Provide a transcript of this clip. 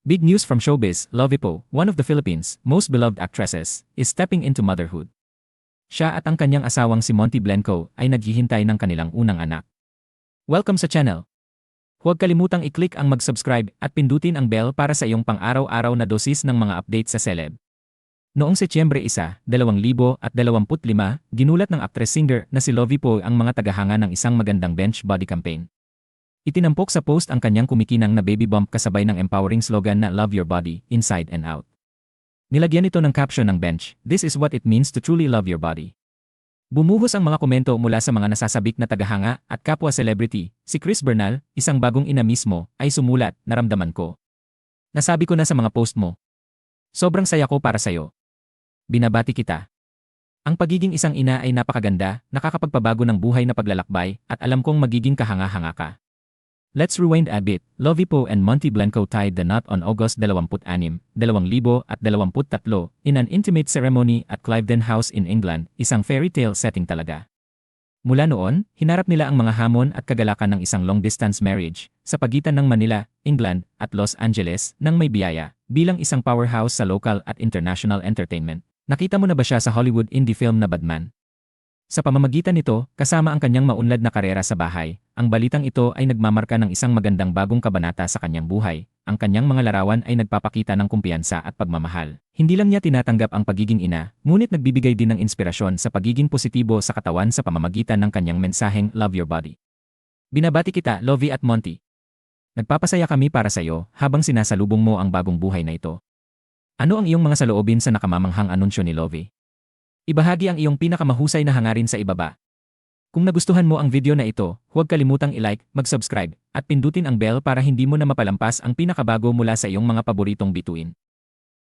Big news from showbiz, Lovie Poe, one of the Philippines' most beloved actresses, is stepping into motherhood. Siya at ang kanyang asawang si Monty Blenco ay naghihintay ng kanilang unang anak. Welcome sa channel! Huwag kalimutang i-click ang mag-subscribe at pindutin ang bell para sa iyong pang-araw-araw na dosis ng mga update sa celeb. Noong Setyembre 1, 2025, ginulat ng actress-singer na si Lovie Poe ang mga tagahanga ng isang magandang bench body campaign. Itinampok sa post ang kanyang kumikinang na baby bump kasabay ng empowering slogan na Love Your Body, Inside and Out. Nilagyan ito ng caption ng bench, This is what it means to truly love your body. Bumuhos ang mga komento mula sa mga nasasabik na tagahanga at kapwa celebrity. Si Chris Bernal, isang bagong ina mismo, ay sumulat, naramdaman ko. Nasabi ko na sa mga post mo. Sobrang saya ko para sayo. Binabati kita. Ang pagiging isang ina ay napakaganda, nakakapagpabago ng buhay na paglalakbay, at alam kong magiging kahanga-hanga ka. Let's rewind a bit. Lovie Poe and Monty Blanco tied the knot on August 26, 2023 in an intimate ceremony at Cliveden House in England, isang fairy tale setting talaga. Mula noon, hinarap nila ang mga hamon at kagalakan ng isang long-distance marriage sa pagitan ng Manila, England at Los Angeles nang may biyaya bilang isang powerhouse sa local at international entertainment. Nakita mo na ba siya sa Hollywood indie film na Badman? Sa pamamagitan nito, kasama ang kanyang maunlad na karera sa bahay, ang balitang ito ay nagmamarka ng isang magandang bagong kabanata sa kanyang buhay. Ang kanyang mga larawan ay nagpapakita ng kumpiyansa at pagmamahal. Hindi lang niya tinatanggap ang pagiging ina, ngunit nagbibigay din ng inspirasyon sa pagiging positibo sa katawan sa pamamagitan ng kanyang mensaheng Love Your Body. Binabati kita, Lovie at Monty. Nagpapasaya kami para sa iyo habang sinasalubong mo ang bagong buhay na ito. Ano ang iyong mga saloobin sa nakamamanghang anunsyo ni Lovie? Ibahagi ang iyong pinakamahusay na hangarin sa ibaba. Kung nagustuhan mo ang video na ito, huwag kalimutang i-like, mag-subscribe, at pindutin ang bell para hindi mo na mapalampas ang pinakabago mula sa iyong mga paboritong bituin.